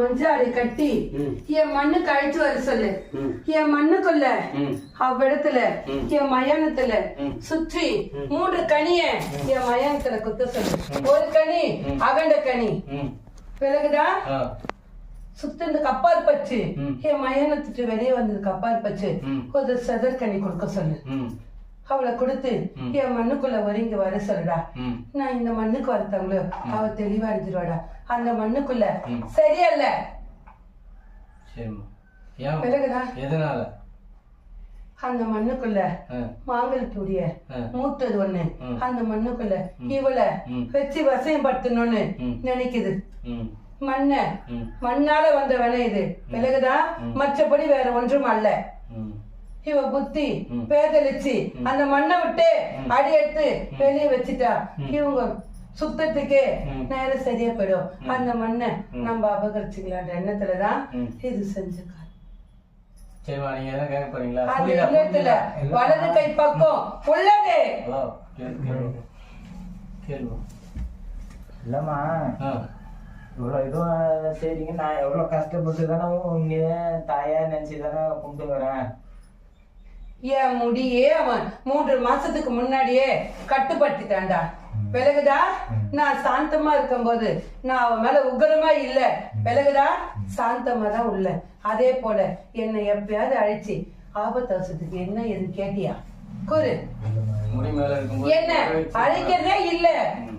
மஞ்சாடி கட்டி. என் மண்ணுக்கு அழைச்சு வர சொல்லு. என் மண்ணுக்குள்ள. அவ்விடத்துல. என் மயானத்துல. சுற்றி மூன்று கனிய என் மயானத்துல குத்த சொல்லு ஒரு கனி அகண்ட கனி. விலகுதா. சுத்திருந்து கப்பார் பச்சு. என் மயானத்துட்டு வெளியே வந்தது கப்பார் பச்சு ம். ஒரு செதர் கனி கொடுக்க சொல்லு. அவளை கொடுத்து. என் மண்ணுக்குள்ள ஒருங்கி வர சொல்லுடா. நான் இந்த மண்ணுக்கு வரத்தவங்களோ அவ தெளிவா இருந்துருவாடா அந்த மண்ணுக்குள்ள. சரியல்ல எதனால அந்த மண்ணுக்குள்ள ஆ. மூத்தது ஒண்ணு. அந்த மண்ணுக்குள்ள இவளை. வச்சு வசியம் படுத்தணும்னு. நினைக்குது. மண்ண. மண்ணால வந்த வினை இது விலகுதா மற்றபடி வேற ஒன்றும் அல்ல. இவ புத்தி. பேதலிச்சு அந்த மண்ணை விட்டு அடி எடுத்து வெளியே வச்சுட்டா இவங்க சுத்தத்துக்கு. நேரம் சரியா போயிடும் அந்த மண்ணை நம்ம அபகரிச்சுக்கலான்ற எண்ணத்துலதான். இது புரியுதா? வலது கை பக்கம் உள்ளது. இல்லம்மா. இவ்வளோ இதுவும் சரிங்க நான் எவ்வளோ கஷ்டப்பட்டு தானே உங்க தாயா நினைச்சு தானே கும்பிட்டுங்கிறேன் என் முடியே அவன் மூன்று மாசத்துக்கு முன்னாடியே கட்டுப்படுத்திட்டான்டா விலகுதா? நான் சாந்தமா இருக்கும்போது நான் அவன் மேல உக்கிரமா இல்ல. விலகுதா? சாந்தமா தான் உள்ள. அதே போல என்னை எப்பயாவது அழிச்சு ஆபத்து அவசரத்துக்கு என்ன எது கேட்டியா? இருக்கும்போது என்ன? அழைக்கிறதே இல்ல.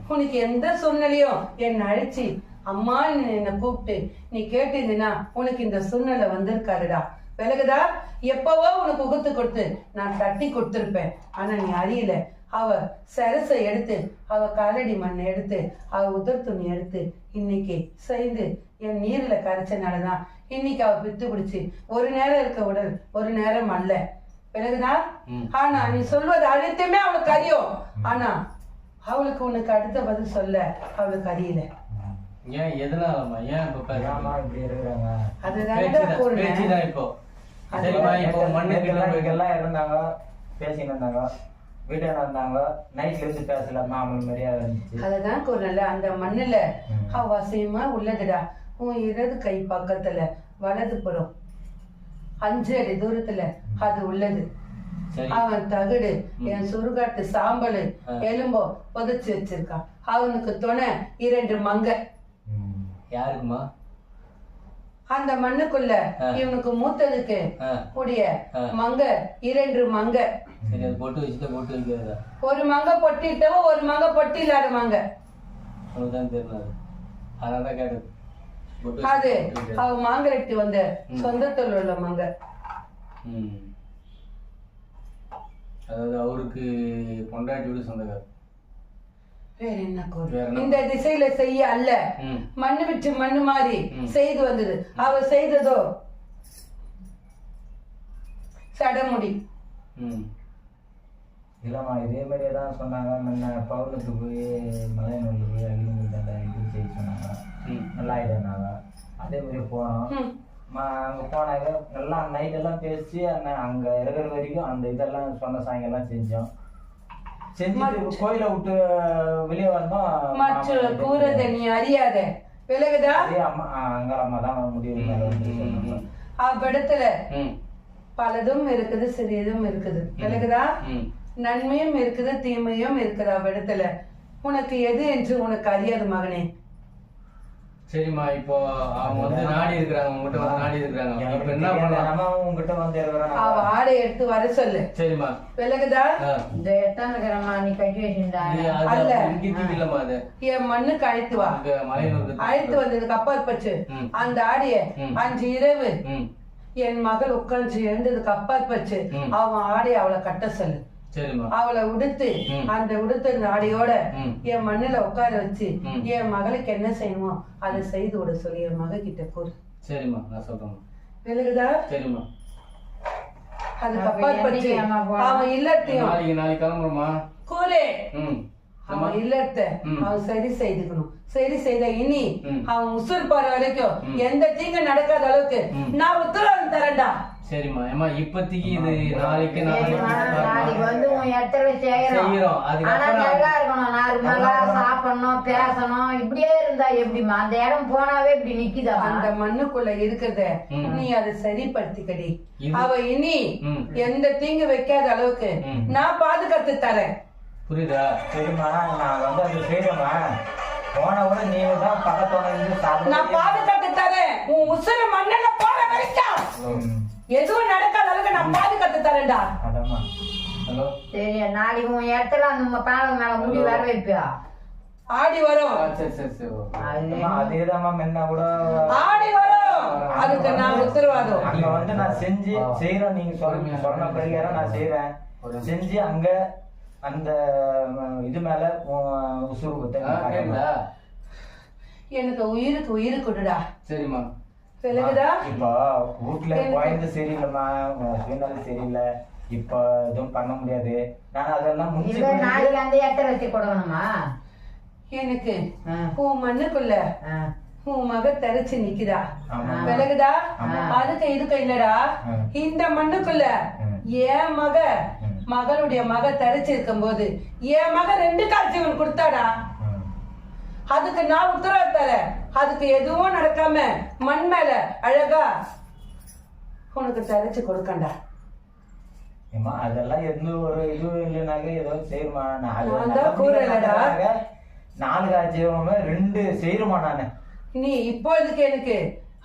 உனக்கு எந்த சூழ்நிலையும்? என்ன அழைச்சி அம்மா என்னை கூப்பிட்டு நீ கேட்டிருந்தீன்னா உனக்கு இந்த சூழ்நிலை வந்திருக்காருடா. விலகுதா? எப்பவோ உனக்கு உகுத்து கொடுத்து நான் தட்டி கொடுத்திருப்பேன். ஆனா நீ அறியல. அவ சரசை எடுத்து அவ காலடி மண்ணை எடுத்து அவ உதர் துணி எடுத்து இன்னைக்கு செய்து என் நீர்ல கரைச்சனாலதான் இன்னைக்கு அவ பித்து பிடிச்சு ஒரு நேரம் இருக்க உடல் ஒரு நேரம் அல்ல. பிறகுதா. ஆனா நீ சொல்வது அனைத்துமே அவளுக்கு அறியும். ஆனா அவளுக்கு உனக்கு அடுத்த பதில் சொல்ல அவளுக்கு அறியல. ஏன் எதனாலம்மா ஏன் இப்ப அதுதான் இப்போ. சரிம்மா இப்போ மண்ணுக்கு எல்லாம் இருந்தாங்க பேசின்னு இருந்தாங்க வீட்டில் இருந்தாங்க நைட்ல இருந்து பேசல மாமல் மரியாதை இருந்துச்சு. அதுதான் கூறல அந்த மண்ணுல. அவசியமா உள்ளதுடா? உன் இடது கை பக்கத்துல வலது புறம். அஞ்சு அடி தூரத்துல அது உள்ளது. சரி. அவன் தகுடு என் சுருகாட்டு சாம்பலு. எலும்போ புதைச்சு வச்சிருக்கான். அவனுக்கு துணை இரண்டு மங்க. யாருக்குமா? அந்த மண்ணுக்குள்ள. இவனுக்கு மூத்ததுக்கு. கூடிய. மங்க இரண்டு மங்க ஒரு மங்க பொட்டிட்டவோ ஒரு மங்க பொட்டி இல்லாத மங்க அது. அவ மாங்கரெட்டி வந்த சொந்தத்தில் உள்ள மங்க. அதாவது அவருக்கு பொண்டாட்டி வீடு சொந்தக்கார் வேற என்ன என்ன? இந்த திசையில செய்ய அல்ல. மண்ணு விட்டு மண்ணு மாறி ம். செய்து வந்தது. அவ செய்ததோ? சடமுடி. ம். இல்லம்மா இதே மாதிரியே தான் சொன்னாங்க. முன்ன பவுனுக்கு போய் மலையனூர்ல போய் அகிலிங்க தண்டை இது செய்ய சொன்னாங்க. நல்லா ஆயிடுனாங்க அதே மாதிரி போனோம். அங்க போனாங்க. எல்லாம் நைட் எல்லாம் பேசி அங்க இருக்கிற வரைக்கும் அந்த இதெல்லாம் சொன்ன சாயங்கெல்லாம் செஞ்சோம். செஞ்சுட்டு கோயிலை விட்டு வெளியே வந்தோம் மற்ற கூறத நீ அறியாத. விலகுதா? அம்மா அங்காளம்மா தான் முடிவு. அவ்விடத்துல. பலதும் இருக்குது சிறியதும் இருக்குது. விலகுதா. நன்மையும் இருக்குது தீமையும் இருக்குது அவ்விடத்துல உனக்கு எது என்று உனக்கு அறியாது மகனே. சரிம்மா இப்போ அவங்க வந்து நாடி இருக்கிறாங்க உங்ககிட்ட வந்து நாடி இருக்கிறாங்க. இப்ப என்ன பண்ணலாம்? உங்ககிட்ட வந்து அவ ஆடை எடுத்து வர சொல்லு. சரிம்மா. ஆ. இந்த எத்தான் இருக்கிறம்மா நீ கட்டி வச்சிருந்தா இது அது அல்ல. இல்லம்மா அது? என் மண்ணுக்கு அழைத்து வா. அழைத்து வந்ததுக்கு அப்பால் பச்சு. அந்த ஆடிய. அஞ்சு இரவு. என் மகள் உட்காந்து எழுந்ததுக்கு அப்பால் பச்சு. அவன் ஆடைய அவளை கட்ட சொல்லு. அவளை உடுத்து. அந்த உடுத்த ஆடையோட ம். என் மண்ணுல உட்கார வச்சு. என் மகளுக்கு என்ன செய்யணுமோ அதை செய்து விட சொல்லி என் மக கிட்ட கூறு சரிம்மா நான் சொல்றேன் விலகுதா சரிம்மா? அவன் இல்லத்தையும் நாளைக்கு கிளம்புறோமா கூறு ம் அவன் இல்லத்த. அவன் சரி செய்துக்கணும் சரி செய்த இனி. அவன் உசுர் போற வரைக்கும். எந்த தீங்கு நடக்காத அளவுக்கு. நான் உத்தரவாதம் தரேன்டா சரிம்மா. ஏமா இப்போதைக்கு இது நாளைக்கு சரிம்மா, நாளைக்கு நாளைக்கு வந்து உன் இடத்துல செய்யறோம். ஆனா நல்லா இருக்கணும். சாப்பிடணும் பேசணும். இப்படியே இருந்தா எப்படிம்மா? அந்த இடம் போனாவே இப்படி நிக்குதா? அந்த மண்ணுக்குள்ள இருக்கிறத. நீ அதை சரிப்படுத்திக்கடி. அவ இனி. எந்த தீங்கு வைக்காத அளவுக்கு. நான் பாதுகாத்து தரேன். புரியுதா? சரிம்மா நான் வந்து அது செய்யறேம்மா. போன கூட நீங்க தான் பக்கத்தோட இருந்து நான் பாதுகாத்து தரேன். உன் உசுர மண்ணில போற வரைக்கும். எதுவும் நடக்காத அளவுக்கு நான் பாதுகாத்து தரேன்டா. சரி நாளைக்கு உன் இடத்துல அந்த பாலம் மேல முடி வர வைப்பியா ஆடி வரும். சரி சரி சரி. ஓகே. அது அம்மா, அதேதாம்மா முன்ன கூட ஆடி வரும். அதுக்கு நான் உத்தரவாதம். அங்க வந்து நான் செஞ்சு செய்யறேன் நீங்க சொல்ல சொன்ன பிரகாரம் நான் செய்யறேன் செஞ்சு அங்க அந்த இது மேல கேக்குதா எனக்கு உயிருக்கு உயிர் கொடுடா. சரிம்மா விலகுதா இப்போ வீட்டுல குழந்தை சரியில்லைம்மா சூழ்நிலை சரியில்லை இப்போ எதுவும் பண்ண முடியாது நான் அதெல்லாம் இல்ல நாளைக்கு அந்த இடத்துல வச்சு கொடுக்கணுமா எனக்கு உன் மண்ணுக்குள்ள. உன் மக தரிச்சு நிக்குதா. விலகுதா. அதுக்கு இதுக்கு இல்லடா. இந்த மண்ணுக்குள்ள. என் மக ம். மகளுடைய மக தரிச்சு இருக்கும் போது என் மக ரெண்டு கால் ஜீவன் கொடுத்தாடா. அதுக்கு நான் உத்தரவு தரேன் அதுக்கு எதுவும் நடக்காம மண் மேல அழகா உனக்கு தரிச்சு கொடுக்கண்டா. ஏம்மா, அதெல்லாம் எந்த ஒரு இதுவும் இல்லைனாக்க ஏதோ செய்யுமா நாலு நான் தான் கூறலடா. நாலு காய்ச்சியவங்க ரெண்டு செய்யுமா நானு? நீ இப்பொழுதுக்கு எனக்கு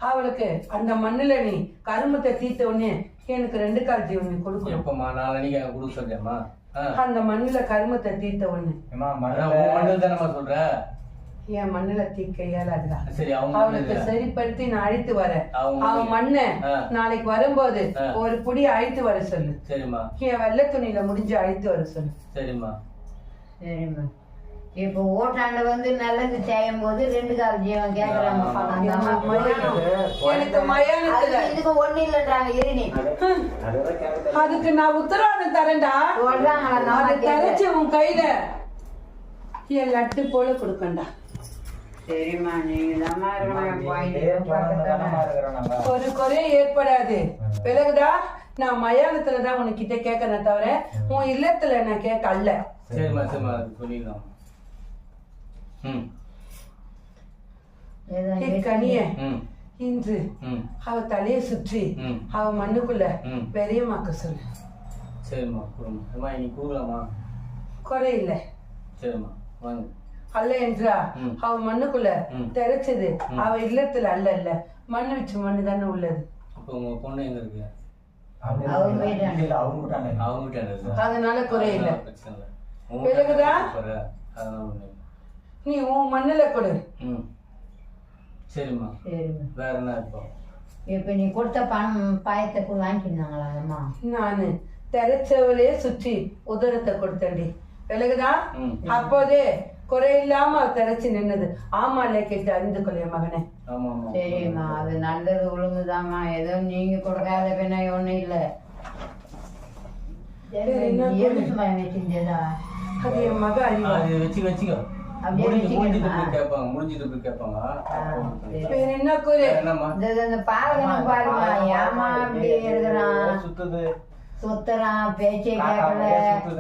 அவளுக்கு அந்த மண்ணுல நீ கருமத்தை தீத்த உடனே எனக்கு ரெண்டு கால் ஜீவன் நீ கொடுக்கணும். எப்பம்மா நாளைக்கு கொடுக்க சொல்றியாம்மா ஆ. அந்த மண்ணுல கருமத்தை தீத்த உடனே. மண்ணுல தானேம்மா சொல்ற? என் மண்ணுல சரி அவங்க அவளுக்கு சரிப்படுத்தி நான் அழைத்து வரேன். அவன் மண்ணை. நாளைக்கு வரும்போது. ஒரு புடி அழைத்து வர சொல்லு. சரிம்மா. என் வெள்ளை துணியில முடிஞ்சு அழைத்து வர சொல்லு. சரிம்மா. சரிம்மா. இப்போ ஓட்டாண்ட வந்து நல்லது செய்யும் போது ரெண்டு கால் ஜீவன் கேக்குறாங்க. எனக்கு மயானத்துல அதுக்கு இதுக்கு ஒண்ணு இல்லைன்றாங்க கேட்க அதுக்கு நான் உத்தரவாதம் தரேன்டா. சொல்றாங்களா அதை. தரைச்சு உன் கையில. என் லட்டு போல கொடுக்கண்டா. சரிம்மா நீங்க தாம்மா இருக்கணும். ஒரு குறையும் ஏற்படாது. பிறகுதா நான் மயானத்துல தான் உனக்கிட்ட கேட்கறேன் தவிர உன் இல்லத்துல நான் கேட்க அல்ல சரிம்மா சரிம்மா அது சொல்லிடலாம் ம். கனிய ம். இன்று அவ தலைய சுற்றி அவ மண்ணுக்குள்ள ம். பெரியமாக்க சொல்லு. சரிம்மா கொடுமா அம்மா இன்னைக்கு கொடுக்கலாமா குறையில்லை சரிம்மா வாங்க. அல்ல என்றா. அவ மண்ணுக்குள்ள. தெரிச்சது. அவ இல்லத்துல அல்ல இல்ல. மண்ணு வச்சு மண்ணு தானே உள்ளது. இப்போ உங்க பொண்ணு எங்க இருக்கு? அதனால இல்லை. நீ உன் மண்ணுல கொடு. ம். சரிம்மா. சரிம்மா. வேற என்ன இப்போ? இப்ப நீ கொடுத்த பணம் பாயத்தை அம்மா? நானு. தெரச்சவளே சுற்றி உதரத்தை கொடுத்தேன்டி. விலகுதா? அப்போதே குறையில்லாம தெரச்சு நின்னது. ஆமா இல்ல கேட்டு அறிந்து கொள்ளைய மகனே. சரிம்மா அது நல்லது ஒழுங்குதாம்மா. ஏதோ நீங்க கொடுக்காத பின்ன ஒண்ணும் இல்ல. அது என் மக அறிவா. வச்சு வச்சுக்கோ. என்ன இந்த பாலகனம் பாருமா ஏமா அப்படி சுத்துது. சுத்துறான் பேச்சே கேட்கல.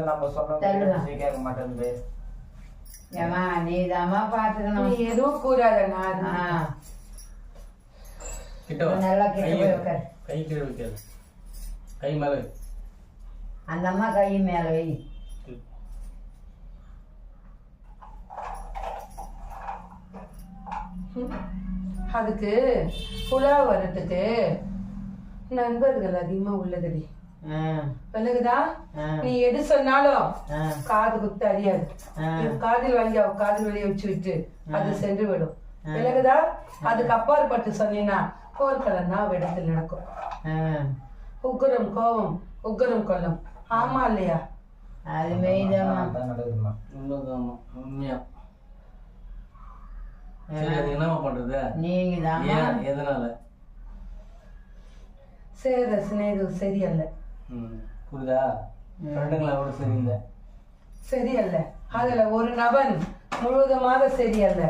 நம்ம சொன்ன. பேச்சே கேட்க மாட்டேங்குது. ஏமா நீதாம்மா நீ பாத்துக்கணும். எதுவும் கூறாத நான் ஆ, கிட்ட வா நல்லா கிட்ட கை கீழே வைக்காது. கை மேல. அந்த அம்மா கை மேல வை. அதுக்கு புலா வர்றதுக்கு நண்பர்கள் அதிகமா உள்ளதுடி. விலகுதா? நீ எது சொன்னாலும் காது குத்து அறியாது. காதில் வாங்கி அவ காதில் வெளியே வச்சு விட்டு அது சென்று விடும் விலகுதா? அதுக்கு அப்பாற்பட்டு சொன்னீங்கன்னா போர்க்களம் தான் இடத்தில் நடக்கும். உக்கரம் கோபம் உக்கரம் கொல்லம். ஆமா இல்லையா? அது உண்மையா? பண்றது? நீங்க எதனால? சேர சிநேகம் சரியல்ல. புரியுதா? ஃப்ரெண்டுங்களா கூட சரியில்லை. சரியல்ல. அதுல ஒரு நபன் முழுவதுமாக சரியல்ல.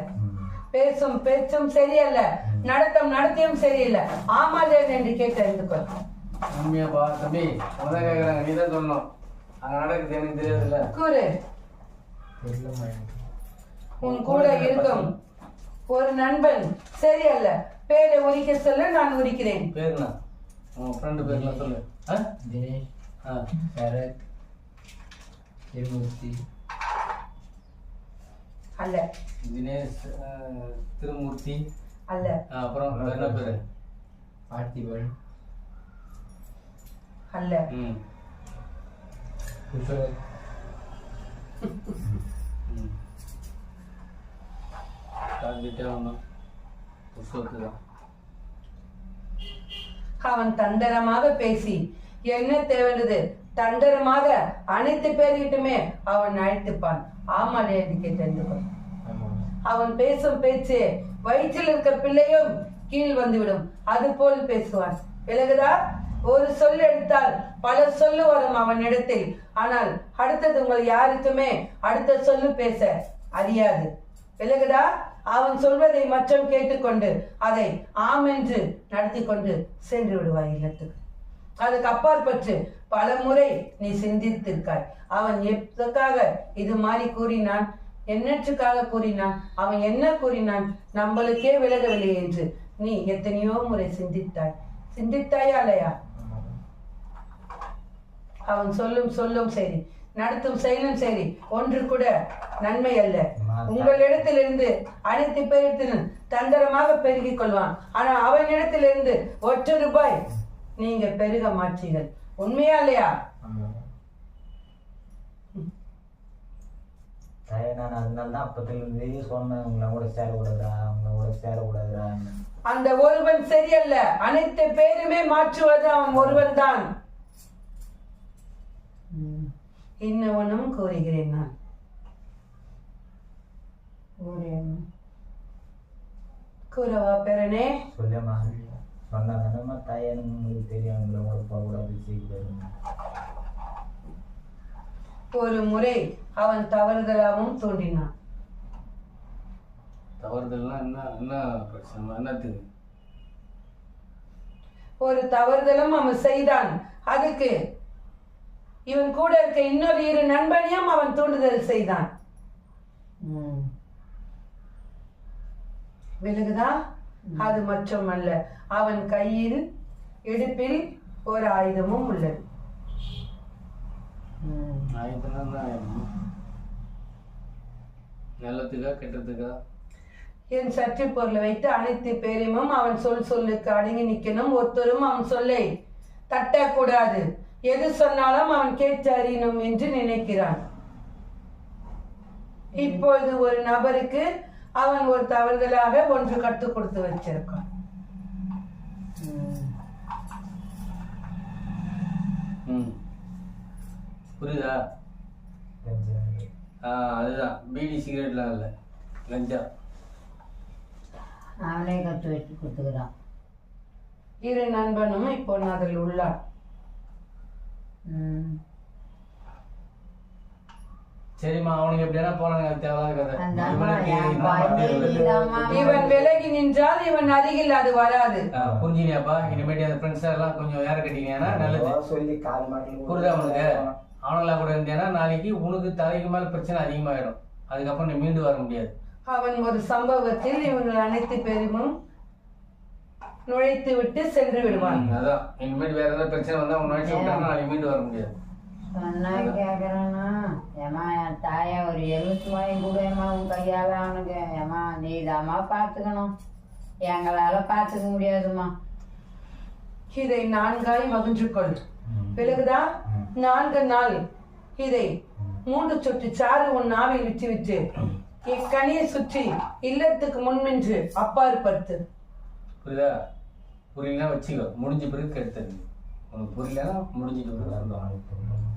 பேசும் பேச்சும் சரியல்ல. நடத்தும் நடத்தியும் சரியில்லை. ஆமாலே என்று கேட்டு அறிந்து கொள் உண்மையாப்பா தம்பி உனதான் கேக்குறாங்க. நீ தான் சொல்லணும். அங்க நடக்குது எனக்கு தெரியாதுல்ல. கூறு. உன் கூட இருக்கும் ஒரு நண்பன் சரியல்ல. பேரை உரிக்க சொல்ல நான் உரிக்கிறேன். பேருண்ணா உன் ஃப்ரெண்டு பேர்லாம் சொல்லு. ஆ தினேஷ் ஆ சரத் திருமூர்த்தி அல்ல தினேஷ் திருமூர்த்தி அல்ல அப்புறம் வேற என்ன பேரு? பார்த்திபன் அல்ல ம். அவன் தந்திரமாக பேசி என்ன தேவைன்றது? தண்டரமாக அனைத்து பேர்கிட்டுமே அவன் அழைத்துப்பான். ஆமா என்று தெரிந்து அவன் பேசும் பேச்சு வயிற்றில் இருக்க பிள்ளையும் கீழ் வந்துவிடும். அது போல் பேசுவான். விலகுதா? ஒரு சொல் எடுத்தால் பல சொல்லு வரும் அவன் இடத்தில். ஆனால் அடுத்தது உங்கள் யாருக்குமே அடுத்த சொல்லு பேச அறியாது. விலகுதா? அவன் சொல்வதை மற்றும் கேட்டுக்கொண்டு அதை ஆம் என்று நடத்தி கொண்டு சென்று விடுவாய் இல்லத்துக்கு. அதுக்கு அப்பாற்பட்டு பல முறை நீ சிந்தித்திருக்காய். அவன் எதற்காக இது மாதிரி கூறினான்? என்னற்றுக்காக கூறினான்? அவன் என்ன கூறினான்? நம்மளுக்கே விலகவில்லை என்று. நீ எத்தனையோ முறை சிந்தித்தாய். சிந்தித்தாயா இல்லையா? அவன் சொல்லும் சொல்லும் சரி நடத்தும் செயலும் சரி ஒன்று கூட நன்மை அல்ல. உங்களிடத்திலிருந்து அனைத்து பேரிடத்திலும் தந்திரமாக பெருகிக் கொள்வான். ஆனா அவனிடத்திலிருந்து ஒற்றை ரூபாய் நீங்க பெருக மாற்றீர்கள் உண்மையா இல்லையா? நான் அதனால தான் அப்பத்துலேருந்தே சொன்னேன் உங்களை கூட சேரக்கூடாதுடா உங்களை கூட சேரக்கூடாதுடான்னு அந்த ஒருவன் சரியல்ல. அனைத்து பேருமே மாற்றுவது அவன் ஒருவன் தான் இன்னொன்னும் கூறுகிறேன் நான். கூறவா பெறனே சொல்லியம்மா சொன்னா தானேம்மா தாயே உங்களுக்கு தெரியும் உங்களை கூட போகக்கூடாது செய்யக்கூடாதுன்னு ஒரு முறை அவன் தவறுதலாகவும் தோன்றினான் தவறுதல்னா என்ன என்ன பிரச்சனை என்னத்துக்கு ஒரு தவறுதலும் அவன் செய்தான் அதுக்கு இவன் கூட இருக்க இன்னொரு இரு நண்பனையும் அவன் தூண்டுதல் செய்தான் விலகுதா அது மட்டுமல்ல அவன் கையில் இடுப்பில் ஒரு ஆயுதமும் உள்ளது. என் சற்று பொருளை வைத்து அனைத்து பேரையும் அவன் சொல் சொல்லுக்கு அடங்கி நிக்கணும் ஒருத்தரும் அவன் சொல்லை தட்டக்கூடாது. எது சொன்னாலும் அவன் கேட்டு அறியணும் என்று நினைக்கிறான். இப்பொழுது ஒரு நபருக்கு அவன் ஒரு தவறுதலாக ஒன்று கற்றுக் கொடுத்து வச்சிருக்கான். ம். புரியுதா? ஆ அதுதான். பீடி சிகரெட்லாம் இல்லை. கஞ்சா. அவனே கற்று வச்சு கொடுத்துக்கிறான். இரு நண்பனும் இப்போ அதில் உள்ளான் ம். சரிம்மா அவனுக்கு எப்படியா போறாங்க தேவையான இவன் விலகி நின்றால் இவன் அருகில் அது வராது. புரிஞ்சுனியாப்பா இனிமேட்டு அந்த ஃப்ரெண்ட்ஸ் எல்லாம் கொஞ்சம் ஏற கட்டிங்கன்னா நல்லது. சொல்லி கால் புரியுதா உனக்கு அவனுங்களா கூட இருந்தேன்னா நாளைக்கு உனக்கு தலைக்கு மேல பிரச்சனை அதிகமாயிடும். அதுக்கப்புறம் நீ மீண்டு வர முடியாது. அவன் ஒரு சம்பவத்தில் இவங்கள் அனைத்து பேரும் நுழைத்து விட்டு சென்று விடுவான். அதான். இனிமேட்டு வேற ஏதாவது பிரச்சனை வந்தா உன் நினைச்சு விட்டாங்கன்னா நாளைக்கு மீண்டு வர முடியாது. சொன்னா கேக்குறானா ஏமா என் தாயா ஒரு எழுத்து வாங்கி கொடுமா உன் கையால அவனுக்கு. ஏமா நீ பார்த்துக்கணும் எங்களால பார்த்துக்க முடியாதும்மா. இதை நான்காய் மகிழ்ந்து கொள் விலகுதா? நான்கு நாள். இதை மூன்று சொட்டு சாறு உன் நாவில் விட்டு விட்டு இக்கனியை சுற்றி இல்லத்துக்கு முன்னின்று அப்பாற்படுத்து புரியுதா? புரியலன்னா வச்சுக்கோ. முடிஞ்ச பிறகு கெடுத்தது உனக்கு புரியலன்னா முடிஞ்சிட்டு பிறகு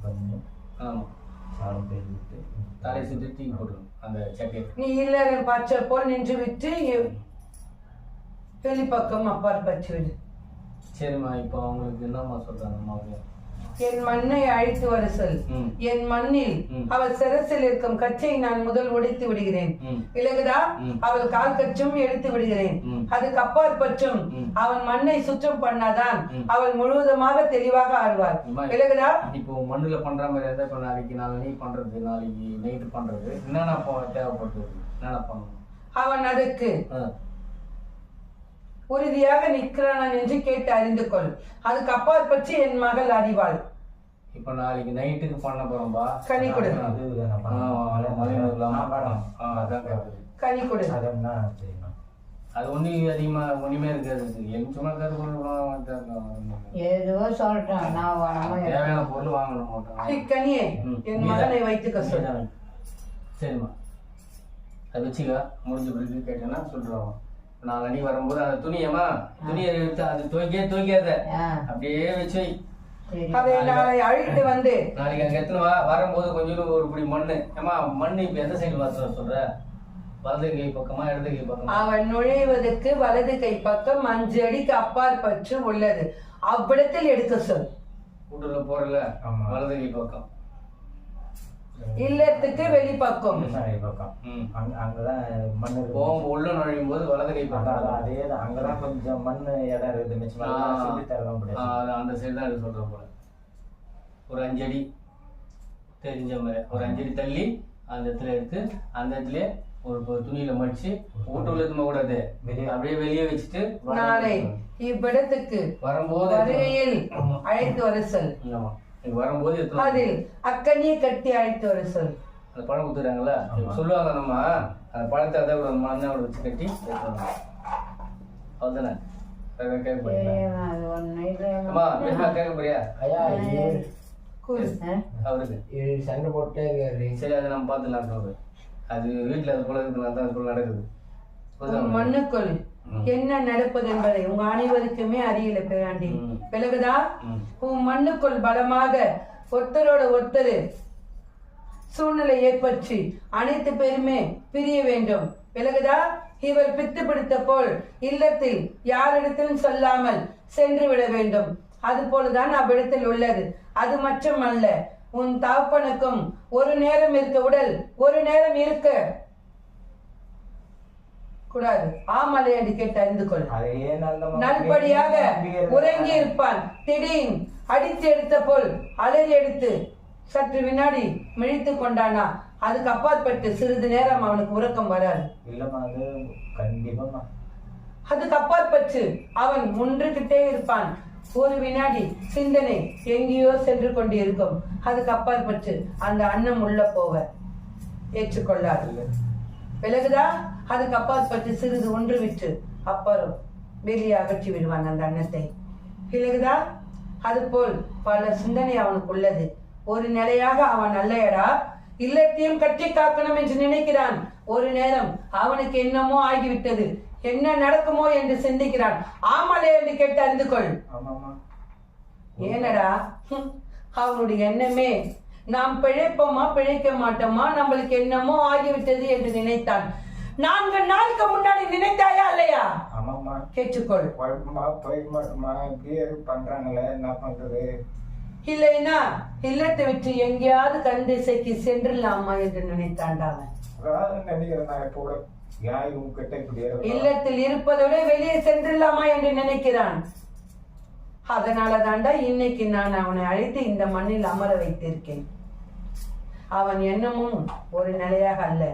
சொல்லலாம் பண்ணி ஆமா சாலம் போயிட்டு தலையை சுற்றி தூக்கி போட்டுரும் அந்த சக்கையை நீ இல்லறம் பற்ற போல் நின்று விட்டு வெளிப்பக்கம் அப்பாற்பட்டு விடு. சரிம்மா இப்போ அவங்களுக்கு என்னம்மா சொல்றாங்க அம்மாவுக்கு? என் மண்ணை அழைத்து வர சொல். என் மண்ணில். அவள் சிரசில் இருக்கும் கச்சை நான் முதல் உடைத்து விடுகிறேன் ம். அவள் கால் கச்சும் எடுத்து விடுகிறேன். அதுக்கு அப்பால் பற்றும். அவன் மண்ணை சுற்றம் பண்ணாதான். அவள் முழுவதுமாக தெளிவாக ஆழ்வாள் அம்மா, விலகுதா இப்போ மண்ணுல பண்ற மாதிரி இருந்தா இப்போ நாளைக்கு நாளைக்கு பண்றது நாளைக்கு நைட்டு பண்றது என்னென்ன தேவைப்படுது என்னென்ன பண்ணணும் அவன் அதுக்கு. உறுதியாக நிற்கிறான் என்று கேட்டு அறிந்து கொள். அதுக்கு அப்பால் பற்றி என் மகள் அறிவாள். இப்போ நாளைக்கு நைட்டுக்கு பண்ண போறோம்பா. கனி கொடு. கனி கொடு. அது ஒன்றும் அதிகமா ஒண்ணுமே இருக்காது. எங்க சும்மா கருப்பு ஏதோ சொல்லட்டும் நான் தேவையான பொருள் வாங்கணும் மாட்டோம் ம். என் மகனை வைத்துக்க சொல். சரிம்மா. அதை வச்சுக்க. முடிஞ்ச பிறகு கேட்டேன்னா சொல்றோம் நான் அன்னைக்கு வரும்போது அந்த துணியம்மா துணியை எடுத்து அது துவைக்க துவைக்காத. அப்படியே வச்சு அதை நாளை அழைத்து வந்து. நாளைக்கு அங்க எத்தனை வா? வரும்போது கொஞ்சம் ஒரு பிடி மண்ணு. ஏமா மண்ணு இப்ப எந்த சைடு பார்த்து சொல்ற? வலது கை பக்கமா இடது கை பக்கமா? அவன் நுழைவதற்கு வலது கை பக்கம் அஞ்சு அடிக்கு அப்பால் பற்று உள்ளது. அவ்விடத்தில் எடுக்க சொல். வீட்டுல போறல ஆமா. வலது கை பக்கம். இல்லத்துக்கு வெளிப்பக்கம் விவசாய பக்கம். ம். அங்க- அங்கதான் மண் இருக்கு. போகும் உள்ள நுழையும் போது வலது கை பக்கம் அதேதான். அங்கதான் கொஞ்சம் மண் இடம் இருக்குது மிச்சம். அது அந்த சைடு தான் சொல்ற போல ஒரு அஞ்சடி தெரிஞ்ச மாதிரி ஒரு அஞ்சடி தள்ளி அந்த இடத்துல எடுத்து அந்த இடத்துல ஒரு துணியில மடிச்சு வீட்டுக்குள்ள எடுத்து கூடாது வெளியே. அப்படியே வெளியே வச்சுட்டு நாளை இவ்விடத்துக்கு வரும்போது அழைத்து வர சொல். ஆமா வரும்போது. அதில் அக்கனியை கட்டி அழைத்து வர சொல். அந்த பழம் குத்துறாங்கல்ல சொல்லுவாங்க நம்ம. அந்த பழத்தை அதை ஒரு மண்ணை வச்சு கட்டி வேற கேட்க போறீங்களா? அது கேட்க போறியா? ஐயா? அவருக்கு. சண்டை போட்டே சரி அதை நம்ம பார்த்துலாம் சொல்றேன் அது வீட்டுல அது போல இருக்குதுனால தான் அது போல நடக்குது? மண்ணுக்குள். என்ன நடப்பது என்பதை உங்க அனைவருக்குமே அறியல பேராண்டி ம். உன் மண்ணுக்குள் பலமாக ஒருத்தரோட ஒருத்தர் சூழ்நிலை ஏற்பற்றி அனைத்து பேருமே பிரிய வேண்டும். விலகுதா? இவர் பித்து பிடித்த போல் இல்லத்தில் யாரிடத்திலும் சொல்லாமல் சென்று விட வேண்டும். அது போலதான் அவ்விடத்தில் உள்ளது. அது மட்டுமல்ல உன் தகப்பனுக்கும் ஒரு நேரம் இருக்க உடல் ஒரு நேரம் இருக்க. கூடாது. ஆமலை கேட்டு அறிந்து கொள். நல்படியாக உறங்கி இருப்பான் திடீர் அடித்து எடுத்த போல் அலறி எடுத்து சற்று வினாடி மிழித்து கொண்டானா? அதுக்கு அப்பாற்பட்டு சிறிது நேரம் அவனுக்கு உறக்கம் வராது. அதுக்கு அப்பாற்பட்டு அவன் முன்றுகிட்டே இருப்பான். ஒரு வினாடி சிந்தனை எங்கேயோ சென்று கொண்டு இருக்கும் அதுக்கு அப்பாற்பட்டு அந்த அன்னம் உள்ள போவ ஏற்றுக்கொள்ளாது. விலகுதா? அதுக்கு அப்பாற்பட்டு சிறிது ஒன்று விட்டு அப்புறம் வெளியே அகற்றி விடுவான் அந்த அன்னத்தை. விலகுதா? அதுபோல் பல சிந்தனை அவனுக்கு உள்ளது. ஒரு நிலையாக அவன் அல்லையடா இல்லத்தையும் கட்டி காக்கணும் என்று நினைக்கிறான். ஒரு நேரம் அவனுக்கு என்னமோ ஆகிவிட்டது. என்ன நடக்குமோ என்று சிந்திக்கிறான். ஆமலே என்று கேட்டு அறிந்து கொள். ஏனடா? அவனுடைய எண்ணமே நாம் பிழைப்போமா பிழைக்க மாட்டோமா? நம்மளுக்கு என்னமோ ஆகிவிட்டது என்று நினைத்தான். நான்கு நாளுக்கு முன்னாடி நினைத்தாயா இல்லையா? ஆமாம்மா. கேட்டுக்கொள். குழப்பமா போய் மாட்டோமா இப்படியே பண்றாங்களே என்ன பண்றது? இல்லைனா இல்லத்தை விட்டு எங்கேயாவது கண் திசைக்கு சென்றிடலாமா என்று நினைத்தான்டா அவன் அதான் நினைக்கிறேன் நான் இப்போ கூட. ஏன் இவங்க கிட்ட இப்படி இருக்கா? இல்லத்தில் இருப்பதோட வெளியே சென்றிடலாமா என்று நினைக்கிறான். அதனால தாண்டா இன்னைக்கு நான் அவனை அழைத்து இந்த மண்ணில் அமர வைத்திருக்கேன். அவன் எண்ணமும் ஒரு நிலையாக அல்ல.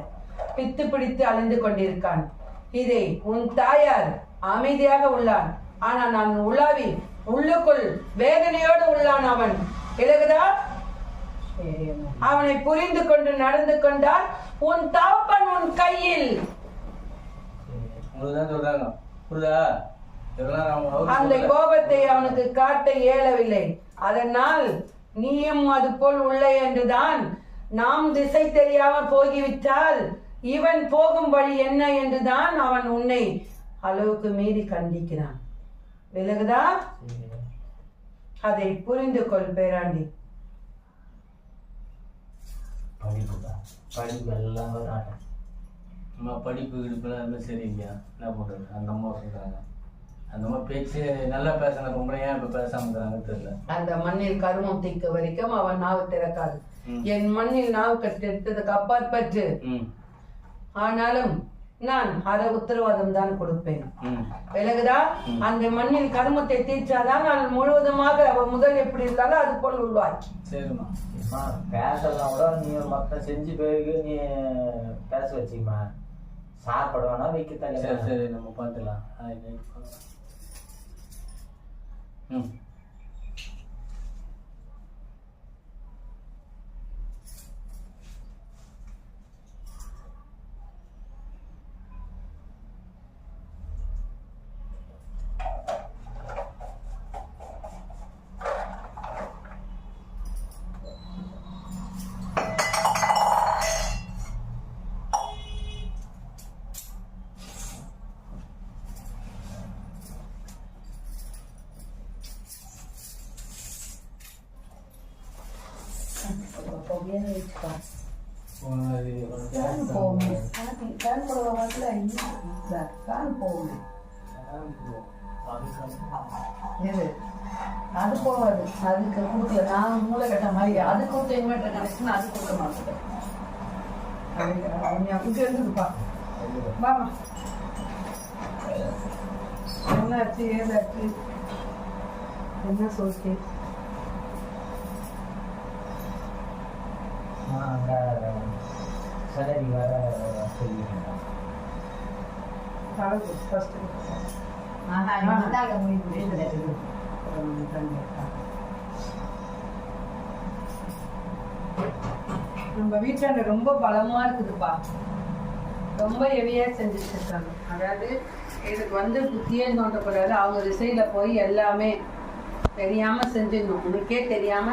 பித்து பிடித்து அலைந்து கொண்டிருக்கான். இதை உன் தாயார் அமைதியாக உள்ளான். ஆனா நான் உலாவி உள்ளுக்குள் வேதனையோடு உள்ளான் அவன். இலகுதா அவனை புரிந்து கொண்டு நடந்து கொண்டால் உன் தாப்பன் உன் கையில். சொல்றாங்க. புரியுதா? அந்த. கோபத்தை அவனுக்கு காட்ட இயலவில்லை. அதனால் நீயும் அது போல் உள்ளே என்றுதான் நாம் திசை தெரியாம போகிவிட்டால் இவன் போகும் வழி என்ன என்றுதான் அவன் உன்னை அளவுக்கு மீறி கண்டிக்கிறான். விலகுதா? அதை புரிந்து கொள் பேராண்டி. படிப்புதான் படிப்பு எல்லாம் அம்மா படிப்பு கிடிப்புலாம் சரிங்க என்ன பண்றது அந்த அம்மா சொல்றாங்க. அந்த மாதிரி பேச்சு நல்லா பேசின பொம்பளை ஏன் இப்ப பேசாம தெரியல. அந்த மண்ணில் கருமம் திக்க வரைக்கும் அவன் நாவு திறக்காது. என் மண்ணில் நாவு கட்டெடுத்ததுக்கு அப்பாற்பட்டு ஆனாலும் நான் அரை உத்தரவாதம் தான் கொடுப்பேன். விலகுதா? அந்த மண்ணில் கருமத்தை தீர்ச்சாதான் நான் முழுவதுமாக அவ முதல் எப்படி இருந்தாலும் அது போல் உள்வாய் சரிம்மா. பேசலாம் கூட நீ மொத்தம் செஞ்சு பிறகு நீ பேச வச்சுக்கமா சாப்பாடு வேணா வைக்க சரி சரி நம்ம of பார்த்துக்கலாம் ஆ, இது பார்க்கலாம். ம் ஒரு அது போவாது அதுக்கு கொடுக்கல நான் மூளை கட்ட மாதிரி அது கொடுத்த இன்வெர்டர் கனெக்ஷன் அது கொடுக்க மாட்டேன் அப்படி இருந்துப்பா வாமா என்னாச்சு ஏதாச்சு என்ன சொல்லிட்டு அங்க வர நம்ம வீட்டாண்ட ரொம்ப பலமா இருக்குதுப்பா. ரொம்ப ஹெவியா செஞ்சுட்டு இருக்காங்க அதாவது இதுக்கு வந்து புத்தியே தோண்டக்கூடாது அவங்க திசையில போய் எல்லாமே தெரியாம செஞ்சிடணும். உனக்கே தெரியாம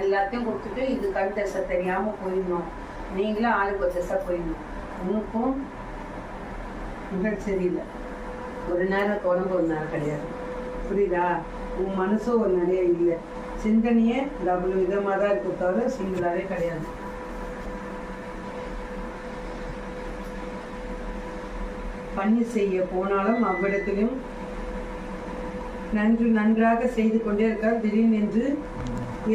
எல்லாத்தையும் கொடுத்துட்டு இது கண் தசை தெரியாம போயிடணும். நீங்களும் ஆளுக்கு ஒரு தசை போயிடணும். உனக்கும் உடல் சரியில்லை ஒரு நேரம் குழம்பு ஒரு நேரம் கிடையாது. புரியுதா? உன் மனசும் ஒரு நிறைய இல்லை. சிந்தனையே டபுள் விதமாக தான் இருக்க தவிர கிடையாது. பணி செய்ய போனாலும் அவ்விடத்திலும் நன்று நன்றாக செய்து கொண்டே இருக்கார். திடீரென்று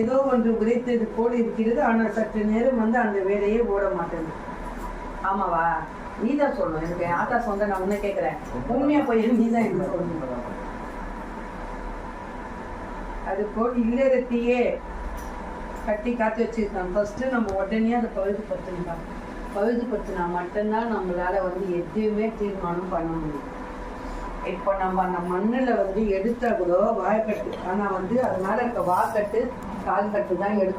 ஏதோ ஒன்று உரைத்தது போல் இருக்கிறது ஆனால் சற்று நேரம் வந்து அந்த வேலையே ஓட மாட்டேங்குது ஆமாவா? நீ தான் சொல்லணும். எனக்கு என் ஆத்தா சொந்த நான் உன்னை கேட்குறேன். உண்மையா போய் நீ தான் எனக்கு சொல்லணும்? அது போல் இல்லறத்தையே கட்டி காத்து வச்சிருக்கான் ஃபர்ஸ்ட்டு நம்ம உடனே அதை பழுதுபடுத்தணும் பழுதுபடுத்தினா மட்டும்தான் நம்மளால வந்து எதுவுமே தீர்மானம் பண்ண முடியும். இப்போ நம்ம அந்த மண்ணுல வந்து எடுத்தா கூட வாய்க்கட்டு ஆனால் வந்து அதனால இருக்க வாக்கட்டு கால் கட்டு தான் எடுக்க